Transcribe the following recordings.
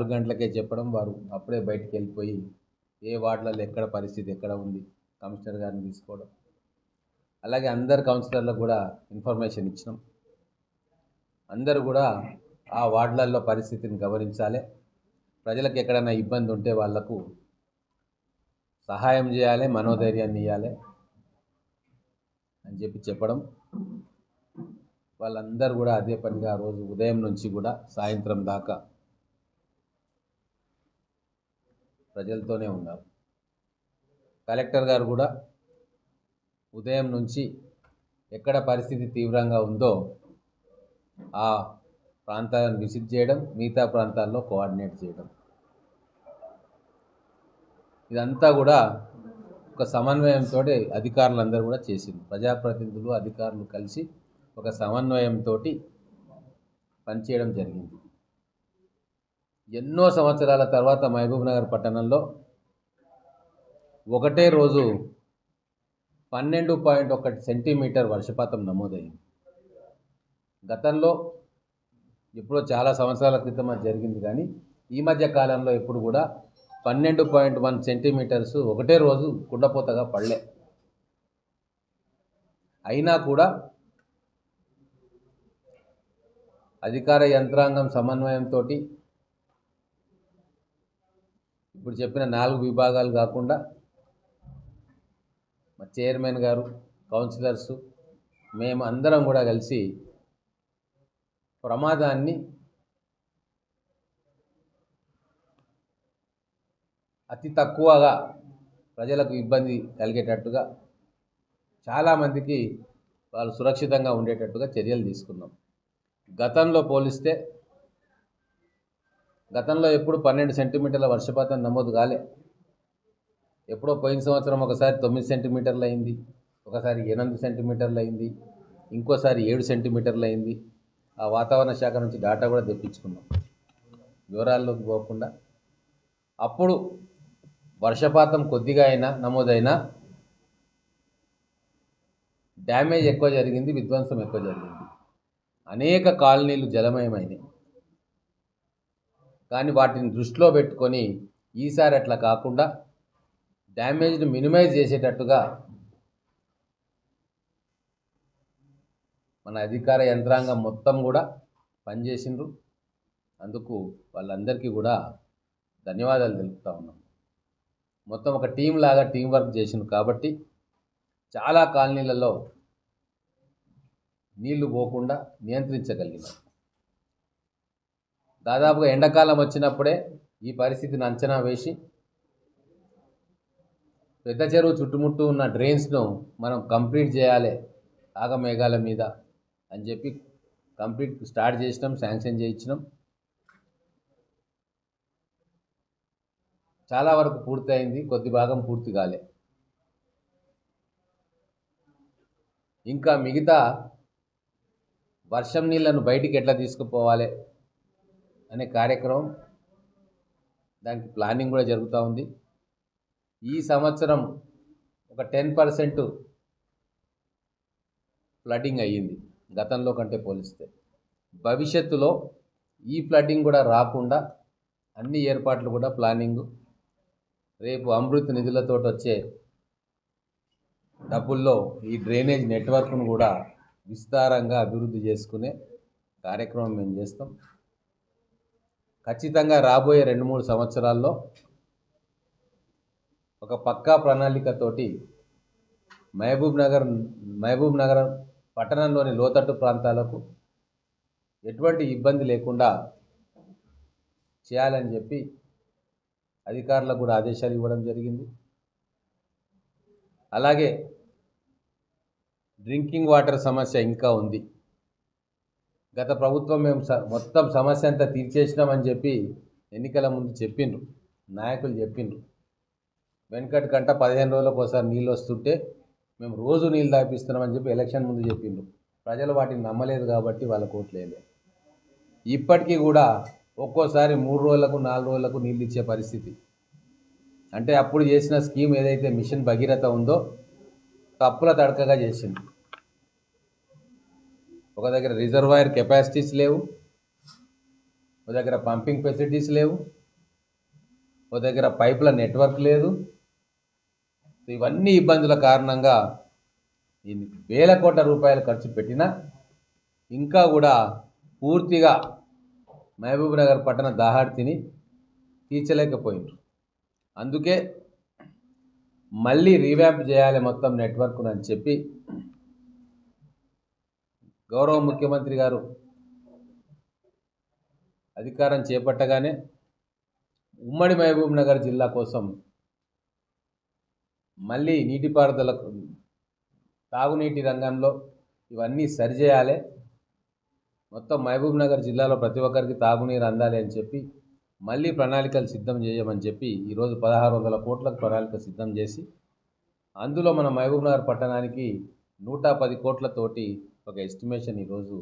నాలుగు గంటలకే చెప్పడం వారు అప్పుడే బయటికి వెళ్ళిపోయి ఏ వార్డులలో ఎక్కడ పరిస్థితి ఎక్కడ ఉంది కమిషనర్ గారిని తీసుకోవడం. అలాగే అందరు కౌన్సిలర్లకు కూడా ఇన్ఫర్మేషన్ ఇచ్చినాం. అందరూ కూడా ఆ వార్డులలో పరిస్థితిని గమనించాలి. ప్రజలకు ఎక్కడైనా ఇబ్బంది ఉంటే వాళ్ళకు సహాయం చేయాలి మనోధైర్యాన్ని ఇవ్వాలి అని చెప్పి చెప్పడం. వాళ్ళందరూ కూడా అదే పనిగా రోజు ఉదయం నుంచి కూడా సాయంత్రం దాకా ప్రజలతోనే ఉన్నారు కలెక్టర్ గారు కూడా ఉదయం నుంచి ఎక్కడ పరిస్థితి తీవ్రంగా ఉందో ఆ ప్రాంతాలను విజిట్ చేయడం మిగతా ప్రాంతాల్లో కోఆర్డినేట్ చేయడం. ఇదంతా కూడా ఒక సమన్వయంతో అధికారులందరూ కూడా చేసింది. ప్రజాప్రతినిధులు అధికారులు కలిసి ఒక సమన్వయంతో పనిచేయడం జరిగింది. ఎన్నో సంవత్సరాల తర్వాత మహబూబ్ నగర్ పట్టణంలో ఒకటే రోజు పన్నెండు పాయింట్ ఒకటి సెంటీమీటర్ వర్షపాతం నమోదైంది. గతంలో ఎప్పుడో చాలా సంవత్సరాల క్రితం అది జరిగింది కానీ ఈ మధ్య కాలంలో ఎప్పుడు కూడా పన్నెండు పాయింట్ వన్ సెంటీమీటర్స్ ఒకటే రోజు కుండపోతగా పడలే. అయినా కూడా అధికార యంత్రాంగం సమన్వయంతో ఇప్పుడు చెప్పిన నాలుగు విభాగాలు కాకుండా మా చైర్మన్ గారు కౌన్సిలర్స్ మేము అందరం కూడా కలిసి ప్రమాదాన్ని అతి తక్కువగా ప్రజలకు ఇబ్బంది కలిగేటట్టుగా చాలామందికి వాళ్ళు సురక్షితంగా ఉండేటట్టుగా చర్యలు తీసుకున్నాం. గతంలో పోలిస్తే గతంలో ఎప్పుడు పన్నెండు సెంటీమీటర్ల వర్షపాతం నమోదు కాలే. ఎప్పుడో పోయిన సంవత్సరం ఒకసారి తొమ్మిది సెంటీమీటర్లు అయింది ఒకసారి ఎనిమిది సెంటీమీటర్లు అయింది ఇంకోసారి ఏడు సెంటీమీటర్లు అయింది. ఆ వాతావరణ శాఖ నుంచి డాటా కూడా తెప్పించుకున్నాం. వివరాల్లోకి పోకుండా. అప్పుడు వర్షపాతం కొద్దిగా అయినా నమోదైనా డ్యామేజ్ ఎక్కువ జరిగింది విధ్వంసం ఎక్కువ జరిగింది. అనేక కాలనీలు జలమయమైనవి కానీ వాటిని దృష్టిలో పెట్టుకొని ఈసారి అట్లా కాకుండా డ్యామేజ్ని మినిమైజ్ చేసేటట్టుగా మన అధికార యంత్రాంగం మొత్తం కూడా పనిచేసిండ్రు. అందుకు వాళ్ళందరికీ కూడా ధన్యవాదాలు తెలుపుతా ఉన్నాం. మొత్తం ఒక టీం లాగా టీం వర్క్ చేసిండ్రు కాబట్టి చాలా కాలనీలలో నీళ్ళు పోకుండా నియంత్రించగలిగినాం. దాదాపుగా ఎండాకాలం వచ్చినప్పుడే ఈ పరిస్థితిని అంచనా వేసి పెద్ద చెరువు చుట్టుముట్టు ఉన్న డ్రైన్స్ను మనం కంప్లీట్ చేయాలి ఆగమేఘాల మీద అని చెప్పి కంప్లీట్ స్టార్ట్ చేసినాం శాంక్షన్ చేయించినాం. చాలా వరకు పూర్తి అయింది కొద్ది భాగం పూర్తి కాలే. ఇంకా మిగతా వర్షం నీళ్ళను బయటికి ఎట్లా తీసుకుపోవాలి? అనే కార్యక్రమం దానికి ప్లానింగ్ కూడా జరుగుతూ ఉంది. ఈ సంవత్సరం ఒక టెన్ పర్సెంట్ ఫ్లడ్డింగ్ అయ్యింది గతంలో కంటే పోలిస్తే. భవిష్యత్తులో ఈ ఫ్లడ్డింగ్ కూడా రాకుండా అన్ని ఏర్పాట్లు కూడా ప్లానింగ్. రేపు అమృత్ నిధులతో వచ్చే డబ్బుల్లో ఈ డ్రైనేజ్ నెట్వర్క్ను కూడా విస్తారంగా అభివృద్ధి చేసుకునే కార్యక్రమం మేము చేస్తాం. ఖచ్చితంగా రాబోయే రెండు మూడు సంవత్సరాల్లో ఒక పక్కా ప్రణాళికతోటి మహబూబ్ నగర్ మహబూబ్ నగర్ పట్టణంలోని లోతట్టు ప్రాంతాలకు ఎటువంటి ఇబ్బంది లేకుండా చేయాలని చెప్పి అధికారులకు కూడా ఆదేశాలు ఇవ్వడం జరిగింది. అలాగే డ్రింకింగ్ వాటర్ సమస్య ఇంకా ఉంది. గత ప్రభుత్వం మేము స- మొత్తం సమస్య అంతా తీర్చేసినామని చెప్పి ఎన్నికల ముందు చెప్పిండ్రు. నాయకులు చెప్పిండ్రు. వెనకటి కంట పదిహేను రోజులకు ఒకసారి నీళ్ళు వస్తుంటే మేము రోజు నీళ్ళు తాపిస్తున్నామని చెప్పి ఎలక్షన్ ముందు చెప్పిండ్రు. ప్రజలు వాటిని నమ్మలేదు కాబట్టి వాళ్ళ కోట్లేదు ఇప్పటికీ కూడా ఒక్కోసారి మూడు రోజులకు నాలుగు రోజులకు నీళ్ళు ఇచ్చే పరిస్థితి. అంటే అప్పుడు చేసిన స్కీమ్ ఏదైతే మిషన్ భగీరథ ఉందో తప్పుల తడకగా చేసింది ఒక దగ్గర రిజర్వాయర్ కెపాసిటీస్ లేవు. ఒక దగ్గర పంపింగ్ ఫెసిలిటీస్ లేవు. ఒక దగ్గర పైపుల నెట్వర్క్ లేదు. ఇవన్నీ ఇబ్బందుల కారణంగా ఈ వేల కోట్ల రూపాయలు ఖర్చు పెట్టినా ఇంకా కూడా పూర్తిగా మహబూబ్ నగర్ పట్టణ దాహార్తిని తీర్చలేకపోయిండ్రు అందుకే మళ్ళీ రీవ్యాంప్ చేయాలి మొత్తం నెట్వర్క్ అని చెప్పి గౌరవ ముఖ్యమంత్రి గారు అధికారం చేపట్టగానే ఉమ్మడి మహబూబ్ నగర్ జిల్లా కోసం మళ్ళీ నీటిపారుదల తాగునీటి రంగంలో ఇవన్నీ సరిచేయాలి. మొత్తం మహబూబ్ నగర్ జిల్లాలో ప్రతి ఒక్కరికి తాగునీరు అందాలి అని చెప్పి మళ్ళీ ప్రణాళికలు సిద్ధం చేయమని చెప్పి ఈరోజు పదహారు వందల కోట్లకు ప్రణాళిక సిద్ధం చేసి అందులో మన మహబూబ్ నగర్ పట్టణానికి నూట పది కోట్లతోటి ఒక ఎస్టిమేషన్ ఈరోజు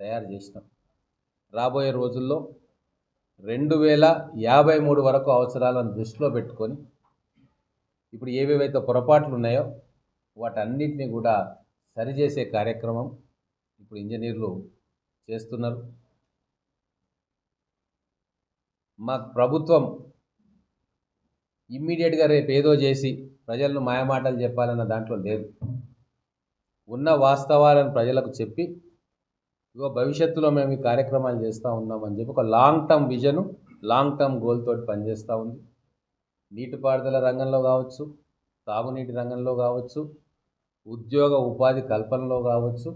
తయారు చేసినాం. రాబోయే రోజుల్లో రెండు వేల యాభై మూడు వరకు అవసరాలను దృష్టిలో పెట్టుకొని ఇప్పుడు ఏవేవైతే పొరపాట్లు ఉన్నాయో వాటన్నిటిని కూడా సరిచేసే కార్యక్రమం ఇప్పుడు ఇంజనీర్లు చేస్తున్నారు. మా ప్రభుత్వం ఇమ్మీడియట్గా రేపు ఏదో చేసి ప్రజలను మాయమాటలు చెప్పాలన్న దాంట్లో లేదు. ఉన్న వాస్తవాలను ప్రజలకు చెప్పి ఇగో భవిష్యత్తులో మేము ఈ కార్యక్రమాలు చేస్తూ ఉన్నామని చెప్పి ఒక long term vision long term goal తోటి పనిచేస్తూ ఉంది. నీటిపారుదల రంగంలో కావచ్చు తాగునీటి రంగంలో కావచ్చు ఉద్యోగ ఉపాధి కల్పనలో కావచ్చు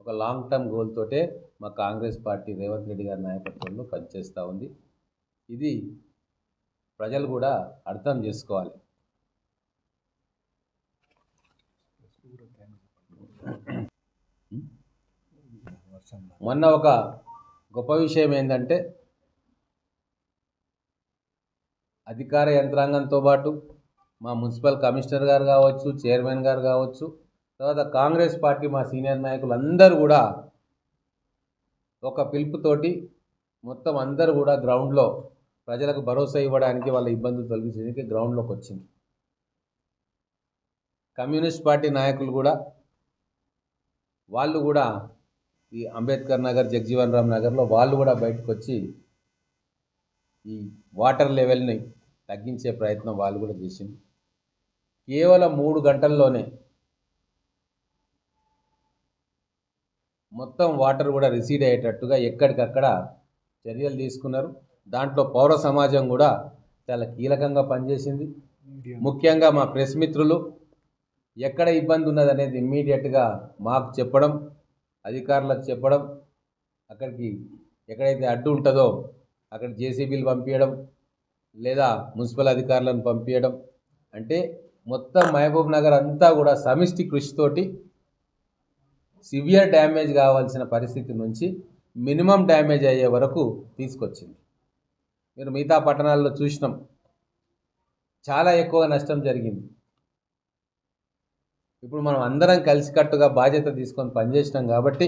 ఒక లాంగ్ టర్మ్ గోల్ తోటే మా కాంగ్రెస్ పార్టీ రేవంత్ రెడ్డి గారి నాయకత్వంలో పనిచేస్తూ ఉంది. ఇది ప్రజలు కూడా అర్థం చేసుకోవాలి. మొన్న ఒక గొప్ప విషయం ఏంటంటే అధికార యంత్రాంగంతో పాటు మా మున్సిపల్ కమిషనర్ గారు కావచ్చు చైర్మన్ గారు కావచ్చు తర్వాత కాంగ్రెస్ పార్టీ మా సీనియర్ నాయకులు అందరూ కూడా ఒక పిలుపుతోటి మొత్తం అందరూ కూడా గ్రౌండ్లో ప్రజలకు భరోసా ఇవ్వడానికి వాళ్ళ ఇబ్బందులు తొలగించడానికి గ్రౌండ్లోకి వచ్చింది. కమ్యూనిస్ట్ పార్టీ నాయకులు కూడా వాళ్ళు కూడా ఈ అంబేద్కర్ నగర్ జగజీవన్ రామ్ నగర్లో వాళ్ళు కూడా బయటకు వచ్చి ఈ వాటర్ లెవెల్ని తగ్గించే ప్రయత్నం వాళ్ళు కూడా చేసింది కేవలం మూడు గంటల్లోనే మొత్తం వాటర్ కూడా రిసీడ్ అయ్యేటట్టుగా ఎక్కడికక్కడ చర్యలు తీసుకున్నారు. దాంట్లో పౌర సమాజం కూడా చాలా కీలకంగా పనిచేసింది. ముఖ్యంగా మా ప్రెస్ మిత్రులు ఎక్కడ ఇబ్బంది ఉన్నది అనేది ఇమ్మీడియట్గా మాకు చెప్పడం అధికారులకు చెప్పడం అక్కడికి ఎక్కడైతే అడ్డు ఉంటుందో అక్కడ జేసీబీలు పంపించడం లేదా మున్సిపల్ అధికారులను పంపించడం అంటే మొత్తం మహబూబ్ నగర్ అంతా కూడా సమిష్టి కృషితోటి సివియర్ డ్యామేజ్ కావాల్సిన పరిస్థితి నుంచి మినిమం డ్యామేజ్ అయ్యే వరకు తీసుకొచ్చింది. మీరు మిగతా పట్టణాల్లో చూసినాం. చాలా ఎక్కువ నష్టం జరిగింది. ఇప్పుడు మనం అందరం కలిసికట్టుగా బాధ్యత తీసుకొని పనిచేసినాం కాబట్టి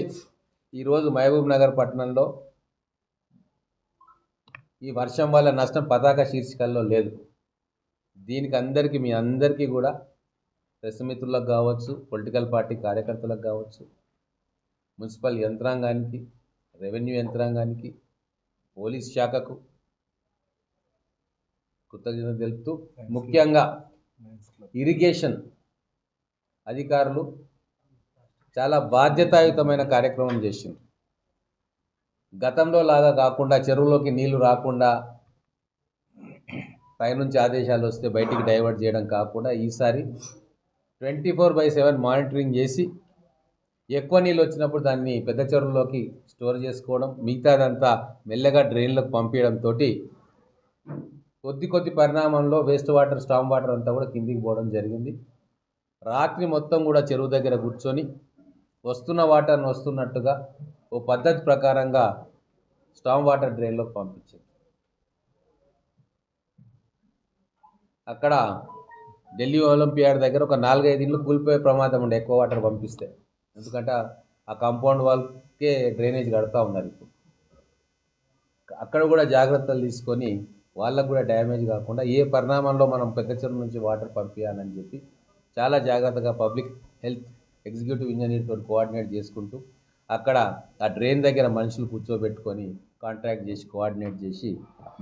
ఈరోజు మహబూబ్ నగర్ పట్టణంలో ఈ వర్షం వల్ల నష్టం పతాక శీర్షికల్లో లేదు. దీనికి అందరికీ మీ అందరికీ కూడా ప్రెస్ మిత్రులకు కావచ్చు పొలిటికల్ పార్టీ కార్యకర్తలకు కావచ్చు మున్సిపల్ యంత్రాంగానికి రెవెన్యూ యంత్రాంగానికి పోలీస్ శాఖకు కృతజ్ఞత తెలుపుతూ ముఖ్యంగా ఇరిగేషన్ అధికారులు చాలా బాధ్యతాయుతమైన కార్యక్రమం చేసింది గతంలో లాగా కాకుండా చెరువులోకి నీళ్ళు రాకుండా పైనుంచి ఆదేశాలు వస్తే బయటికి డైవర్ట్ చేయడం కాకుండా ఈసారి twenty four by seven monitoring చేసి ఎక్కువ నీళ్ళు వచ్చినప్పుడు దాన్ని పెద్ద చెరువులోకి స్టోర్ చేసుకోవడం మిగతాదంతా మెల్లగా డ్రైన్లకు పంపించడంతో కొద్ది కొద్ది పరిణామంలో వేస్ట్ వాటర్ స్టామ్ వాటర్ అంతా కూడా కిందికి పోవడం జరిగింది. రాత్రి మొత్తం కూడా చెరువు దగ్గర కూర్చొని వస్తున్న వాటర్ని వస్తున్నట్టుగా ఓ పద్ధతి ప్రకారంగా స్టామ్ వాటర్ డ్రైన్లోకి పంపించింది. అక్కడ ఢిల్లీ ఒలింపియాడ్ దగ్గర ఒక నాలుగైదు ఇండ్లు కూలిపోయే ప్రమాదం ఉండే ఎక్కువ వాటర్ పంపిస్తే. ఎందుకంటే ఆ కాంపౌండ్ వాళ్ళకే డ్రైనేజ్ కడతా ఉన్నారు ఇప్పుడు. అక్కడ కూడా జాగ్రత్తలు తీసుకొని వాళ్ళకు కూడా డ్యామేజ్ కాకుండా ఏ పరిణామంలో మనం పెద్ద చెరువు నుంచి వాటర్ పంపించాలని చెప్పి చాలా జాగ్రత్తగా పబ్లిక్ హెల్త్ ఎగ్జిక్యూటివ్ ఇంజనీర్తో కోఆర్డినేట్ చేసుకుంటూ అక్కడ ఆ డ్రైన్ దగ్గర మనుషులు కూర్చోబెట్టుకొని కాంట్రాక్ట్ చేసి కోఆర్డినేట్ చేసి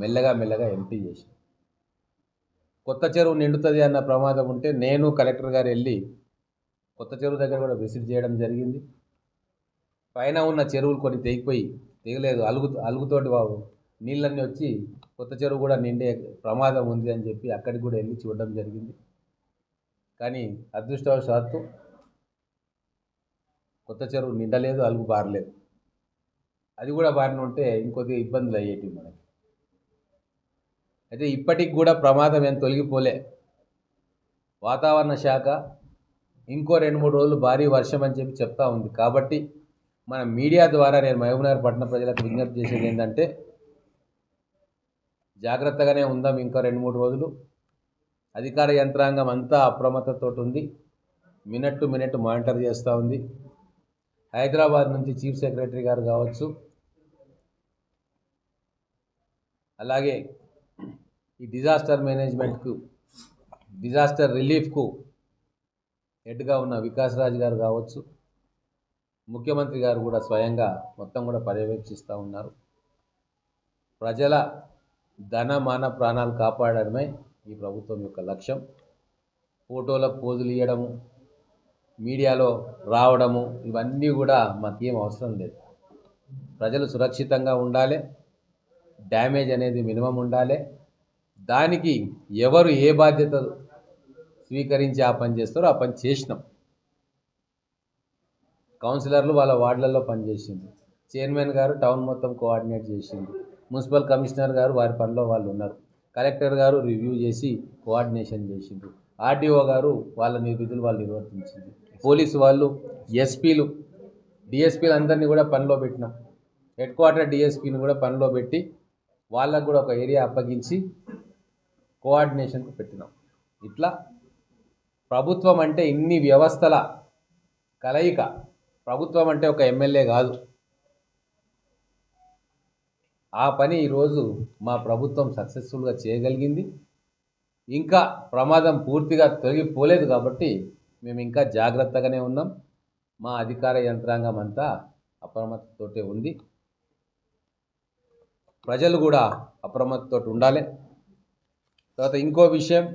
మెల్లగా మెల్లగా ఎంపీ చేసి కొత్త చెరువు నిండుతుంది అన్న ప్రమాదం ఉంటే నేను కలెక్టర్ గారు వెళ్ళి కొత్త చెరువు దగ్గర కూడా విజిట్ చేయడం జరిగింది. పైన ఉన్న చెరువులు కొన్ని తెగిపోయి తెగలేదు. అలుగు అలుగుతోటి బాబు నీళ్ళన్నీ వచ్చి కొత్త చెరువు కూడా నిండే ప్రమాదం ఉంది అని చెప్పి అక్కడికి కూడా వెళ్ళి చూడడం జరిగింది. కానీ అదృష్టవశాత్తు కొత్త చెరువు నిండలేదు అలుగు బారలేదు. అది కూడా బారిన ఉంటే ఇంకొద్దిగా ఇబ్బందులు అయ్యేటివి మనకి. అయితే ఇప్పటికి కూడా ప్రమాదం ఏం తొలగిపోలే. వాతావరణ శాఖ ఇంకో రెండు మూడు రోజులు భారీ వర్షం అని చెప్పి చెప్తా ఉంది. కాబట్టి మన మీడియా ద్వారా నేను మహబూబ్నగర్ పట్టణ ప్రజలకు విజ్ఞప్తి చేసేది ఏంటంటే జాగ్రత్తగానే ఉందాం ఇంకా రెండు మూడు రోజులు. అధికార యంత్రాంగం అంతా అప్రమత్తతో ఉంది మినట్టు మినిట్ మానిటర్ చేస్తూ ఉంది. హైదరాబాద్ నుంచి చీఫ్ సెక్రటరీ గారు కావచ్చు. అలాగే ఈ డిజాస్టర్ మేనేజ్మెంట్కు డిజాస్టర్ రిలీఫ్కు హెడ్గా ఉన్న వికాస్ రాజ్ గారు కావచ్చు. ముఖ్యమంత్రి గారు కూడా స్వయంగా మొత్తం కూడా పర్యవేక్షిస్తూ ఉన్నారు. ప్రజల ధన మాన ప్రాణాలు కాపాడడమే ఈ ప్రభుత్వం యొక్క లక్ష్యం. ఫోటోలకు పోజులు ఇవ్వడము మీడియాలో రావడము ఇవన్నీ కూడా మాకేం అవసరం లేదు. ప్రజలు సురక్షితంగా ఉండాలి డ్యామేజ్ అనేది మినిమం ఉండాలి. దానికి ఎవరు ఏ బాధ్యత స్వీకరించి ఆ పని చేస్తారో ఆ పని చేసినాం. కౌన్సిలర్లు వాళ్ళ వార్డులలో పనిచేసింది చైర్మన్ గారు టౌన్ మొత్తం కోఆర్డినేట్ చేసింది మున్సిపల్ కమిషనర్ గారు వారి పనిలో వాళ్ళు ఉన్నారు. కలెక్టర్ గారు రివ్యూ చేసి కోఆర్డినేషన్ చేసిండ్రు. ఆర్డీఓ గారు వాళ్ళ విధులు వాళ్ళు నిర్వర్తించింది. పోలీసు వాళ్ళు ఎస్పీలు డిఎస్పీలు అందరినీ కూడా పనిలో పెట్టినాం. హెడ్ క్వార్టర్ డిఎస్పీని కూడా పనిలో పెట్టి వాళ్ళకు కూడా ఒక ఏరియా అప్పగించి కోఆర్డినేషన్కు పెట్టినాం. ఇట్లా ప్రభుత్వం అంటే ఇన్ని వ్యవస్థల కలయిక. ప్రభుత్వం అంటే ఒక ఎమ్మెల్యే కాదు. ఆ పని ఈరోజు మా ప్రభుత్వం సక్సెస్ఫుల్గా చేయగలిగింది. ఇంకా ప్రమాదం పూర్తిగా తొలగిపోలేదు కాబట్టి మేము ఇంకా జాగ్రత్తగానే ఉన్నాం. మా అధికార యంత్రాంగం అంతా అప్రమత్తతోటే ఉంది. ప్రజలు కూడా అప్రమత్తతో ఉండాలి. తర్వాత ఇంకో విషయం.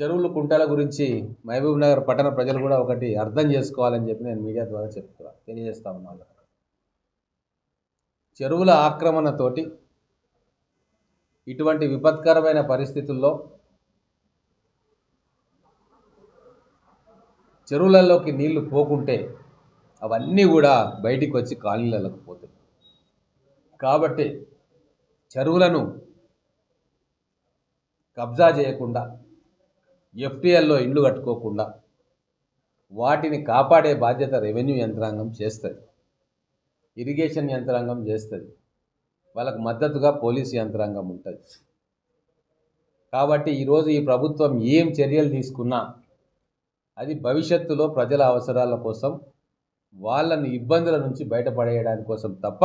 చెరువులు కుంటల గురించి మహబూబ్ నగర్ పట్టణ ప్రజలు కూడా ఒకటి అర్థం చేసుకోవాలని చెప్పి నేను మీడియా ద్వారా చెప్తున్నా తెలియజేస్తా ఉన్నాను. చెరువుల ఆక్రమణతోటి ఇటువంటి విపత్కరమైన పరిస్థితుల్లో చెరువులలోకి నీళ్ళు పోకుంటే అవన్నీ కూడా బయటికి వచ్చి కాలనీలకు పోతాయి. కాబట్టి చెరువులను కబ్జా చేయకుండా ఎఫ్టీఎల్లో ఇండ్లు కట్టుకోకుండా వాటిని కాపాడే బాధ్యత రెవెన్యూ యంత్రాంగం చేస్తుంది. ఇరిగేషన్ యంత్రాంగం చేస్తుంది. వాళ్ళకు మద్దతుగా పోలీస్ యంత్రాంగం ఉంటుంది. కాబట్టి ఈరోజు ఈ ప్రభుత్వం ఏం చర్యలు తీసుకున్నా అది భవిష్యత్తులో ప్రజల అవసరాల కోసం వాళ్ళని ఇబ్బందుల నుంచి బయటపడేయడానికి కోసం తప్ప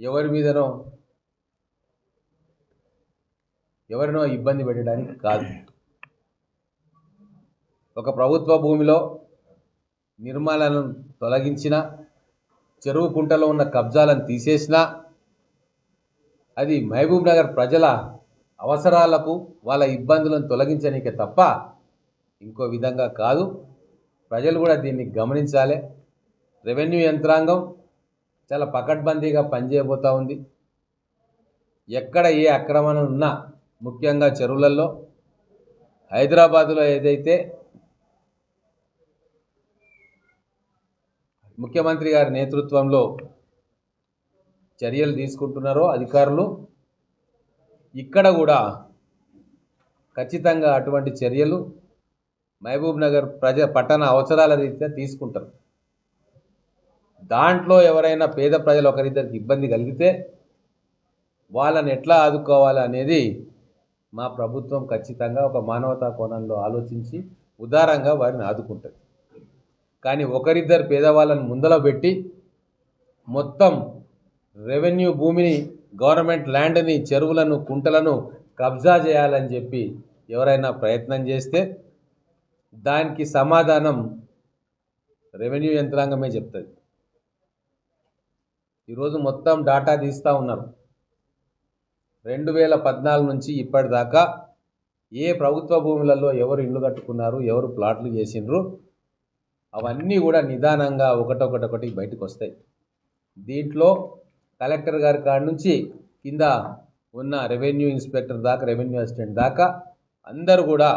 ఎవరి మీదనో ఎవరినో ఇబ్బంది పెట్టడానికి కాదు. ఒక ప్రభుత్వ భూమిలో నిర్మాణాలను తొలగించిన చెరువు కుంటలో ఉన్న కబ్జాలను తీసేసినా అది మహబూబ్ నగర్ ప్రజల అవసరాలకు వాళ్ళ ఇబ్బందులను తొలగించనీకే తప్ప ఇంకో విధంగా కాదు. ప్రజలు కూడా దీన్ని గమనించాలి. రెవెన్యూ యంత్రాంగం చాలా పకడ్బందీగా పనిచేయబోతూ ఉంది. ఎక్కడ ఏ అక్రమణ ఉన్నా ముఖ్యంగా చెరువులలో హైదరాబాదులో ఏదైతే ముఖ్యమంత్రి గారి నేతృత్వంలో చర్యలు తీసుకుంటున్నారో అధికారులు ఇక్కడ కూడా ఖచ్చితంగా అటువంటి చర్యలు మహబూబ్ నగర్ ప్రజ పట్టణ అవసరాల రీత్యా తీసుకుంటారు. దాంట్లో ఎవరైనా పేద ప్రజలు ఒకరిద్దరికి ఇబ్బంది కలిగితే వాళ్ళని ఎట్లా ఆదుకోవాలి అనేది మా ప్రభుత్వం ఖచ్చితంగా ఒక మానవతా కోణంలో ఆలోచించి ఉదారంగా వారిని ఆదుకుంటుంది. కానీ ఒకరిద్దరు పేదవాళ్ళని ముందలో పెట్టి మొత్తం రెవెన్యూ భూమిని గవర్నమెంట్ ల్యాండ్ని చెరువులను కుంటలను కబ్జా చేయాలని చెప్పి ఎవరైనా ప్రయత్నం చేస్తే దానికి సమాధానం రెవెన్యూ యంత్రాంగమే చెప్తుంది. ఈరోజు మొత్తం డాటా తీస్తూ ఉన్నారు. రెండు వేల పద్నాలుగు నుంచి ఇప్పటిదాకా ఏ ప్రభుత్వ భూములలో ఎవరు ఇల్లు కట్టుకున్నారు ఎవరు ప్లాట్లు చేసిండ్రు అవన్నీ కూడా నిదానంగా ఒకటొకటొకటి బయటకు వస్తాయి దీంట్లో కలెక్టర్ గారి కాడి నుంచి కింద ఉన్న రెవెన్యూ ఇన్స్పెక్టర్ దాకా రెవెన్యూ అసిస్టెంట్ దాకా అందరూ కూడా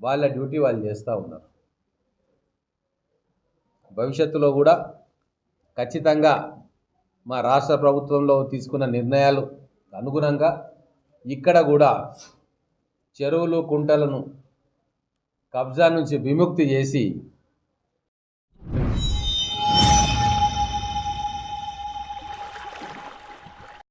వాళ్ళ డ్యూటీ వాళ్ళు చేస్తూ ఉన్నారు. భవిష్యత్తులో కూడా ఖచ్చితంగా మా రాష్ట్ర ప్రభుత్వంలో తీసుకున్న నిర్ణయాలు అనుగుణంగా ఇక్కడ కూడా చెరువులు కుంటలను కబ్జా నుంచి విముక్తి చేసి